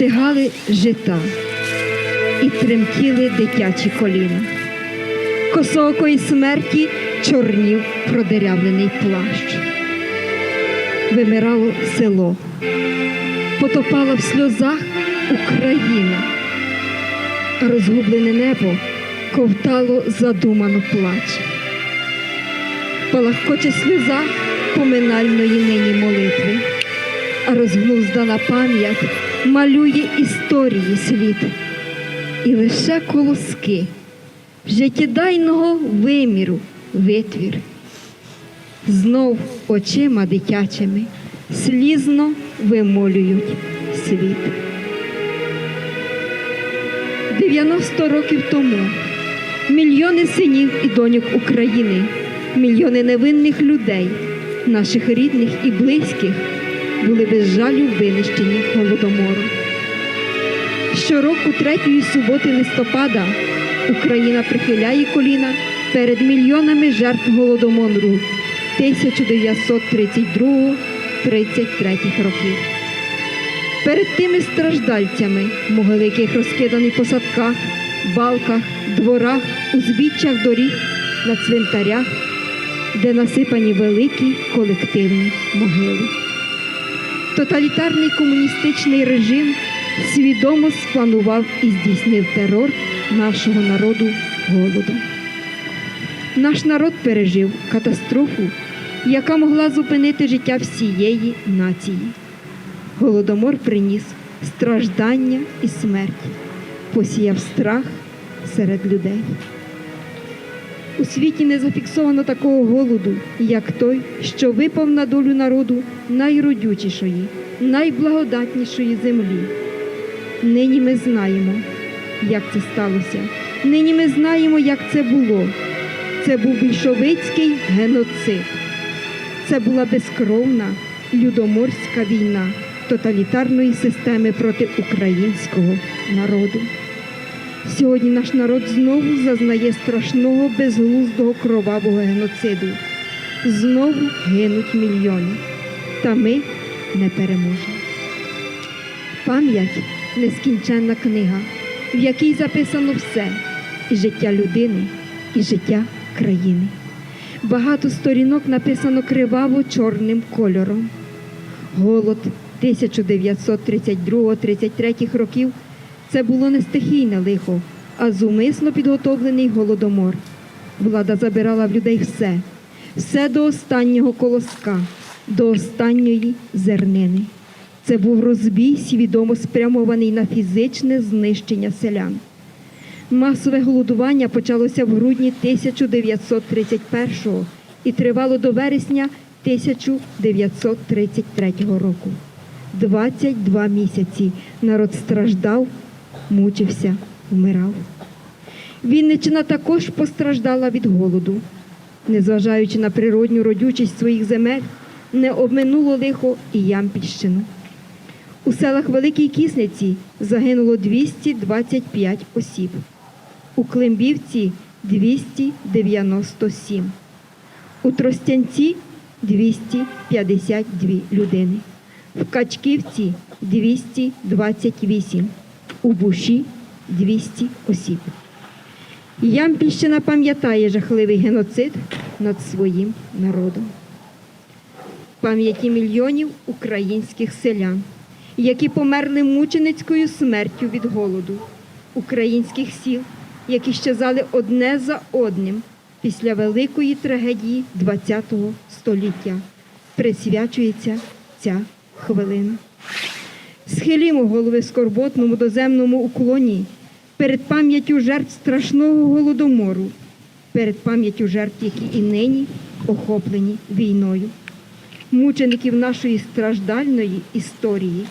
стигали жита і тремтіли дитячі коліна. Косоокої смерті чорнів продерявлений плащ. Вимирало село, потопала в сльозах Україна, розгублене небо ковтало задумано плач. Палахкоче сльоза поминальної нині молитви, а розглуздана пам'ять малює історії слід. І лише колоски життєдайного виміру витвір. Знов очима дитячими слізно вимолюють світ. 90 років тому мільйони синів і доньок України, мільйони невинних людей, наших рідних і близьких, були без жалю винищені голодомором. Щороку третьої суботи листопада Україна прихиляє коліна перед мільйонами жертв голодомору 1932-33 років. Перед тими страждальцями, могили яких розкидані по садках, балках, дворах, узбіччях доріг, на цвинтарях, де насипані великі колективні могили. Тоталітарний комуністичний режим свідомо спланував і здійснив терор нашого народу голодом. Наш народ пережив катастрофу, яка могла зупинити життя всієї нації. Голодомор приніс страждання і смерть, посіяв страх серед людей. У світі не зафіксовано такого голоду, як той, що випав на долю народу найродючішої, найблагодатнішої землі. Нині ми знаємо, як це сталося. Нині ми знаємо, як це було. Це був більшовицький геноцид. Це була безкровна людоморська війна тоталітарної системи проти українського народу. Сьогодні наш народ знову зазнає страшного безглуздого кровавого геноциду. Знову гинуть мільйони. Та ми не переможемо. Пам'ять нескінченна книга, в якій записано все і життя людини, і життя країни. Багато сторінок написано криваво чорним кольором. Голод 1932-33 років це було не стихійне лихо, а зумисно підготовлений голодомор. Влада забирала в людей все, все до останнього колоска, до останньої зернини. Це був розбій, свідомо спрямований на фізичне знищення селян. Масове голодування почалося в грудні 1931-го і тривало до вересня 1933 року. 22 місяці народ страждав, мучився, вмирав. Вінниччина також постраждала від голоду. Незважаючи на природню родючість своїх земель, не обминуло лихо і Ямпільщину. У селах Великій Кісниці загинуло 225 осіб, у Климбівці 297, у Тростянці 252 людини, в Качківці 228, у Буші 200 осіб. Ямпільщина пам'ятає жахливий геноцид над своїм народом. Пам'яті мільйонів українських селян, які померли мученицькою смертю від голоду, українських сіл, які щезали одне за одним після великої трагедії ХХ століття, присвячується ця хвилина. Схилімо голови скорботному доземному уклоні перед пам'яттю жертв страшного голодомору, перед пам'яттю жертв, які і нині охоплені війною, мучеників нашої страждальної історії,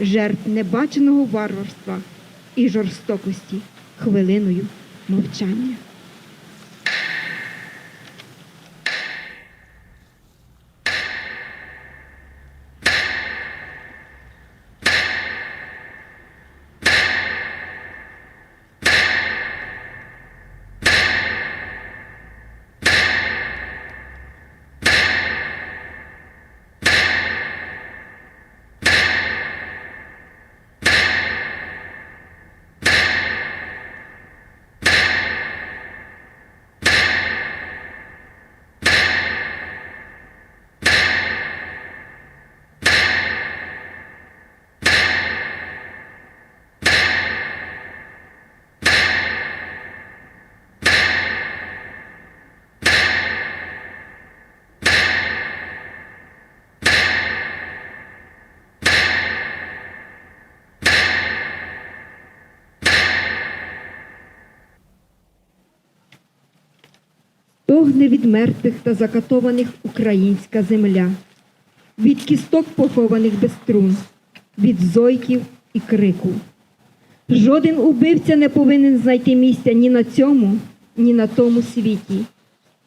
жертв небаченого варварства і жорстокості хвилиною мовчання. Стогне від мертвих та закатованих українська земля, від кісток похованих без струн, від зойків і крику. Жоден убивця не повинен знайти місця ні на цьому, ні на тому світі,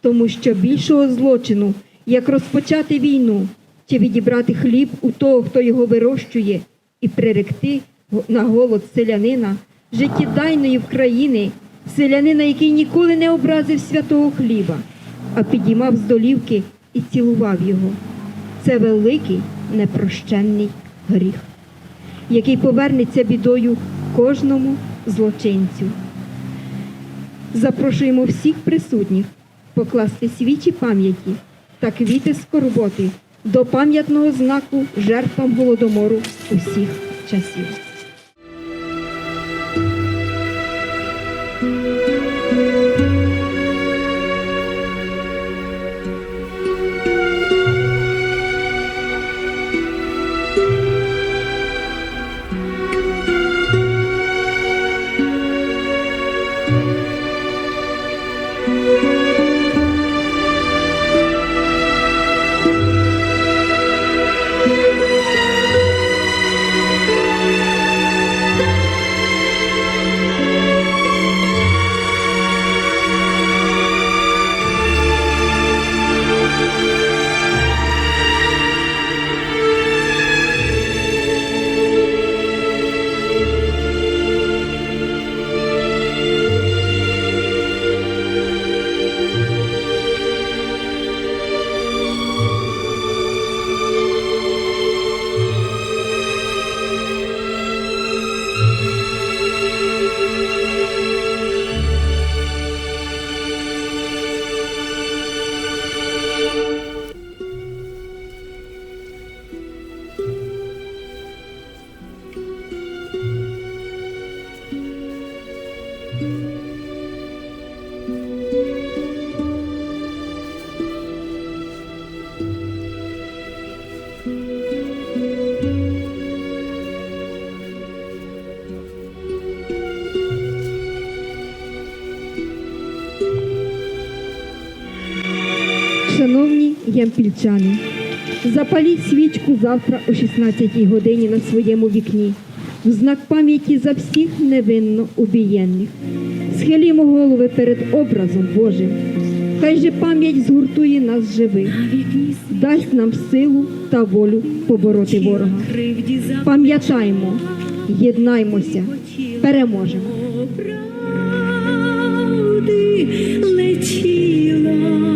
тому що більшого злочину, як розпочати війну чи відібрати хліб у того, хто його вирощує, і приректи на голод селянина, життєдайної в країни, селянина, який ніколи не образив святого хліба, а підіймав з долівки і цілував його. Це великий непрощенний гріх який повернеться бідою кожному злочинцю. Запрошуємо всіх присутніх покласти свічі пам'яті та квіти скорботи до пам'ятного знаку жертвам голодомору усіх часів. Шановні ямпільчани, запаліть свічку завтра о 16 годині на своєму вікні, в знак пам'яті за всіх невинно убієнних. Схилімо голови перед образом Божим. Хай же пам'ять згуртує нас живих, дасть нам силу та волю побороти ворога. Пам'ятаймо, єднаймося, переможемо. правди летіла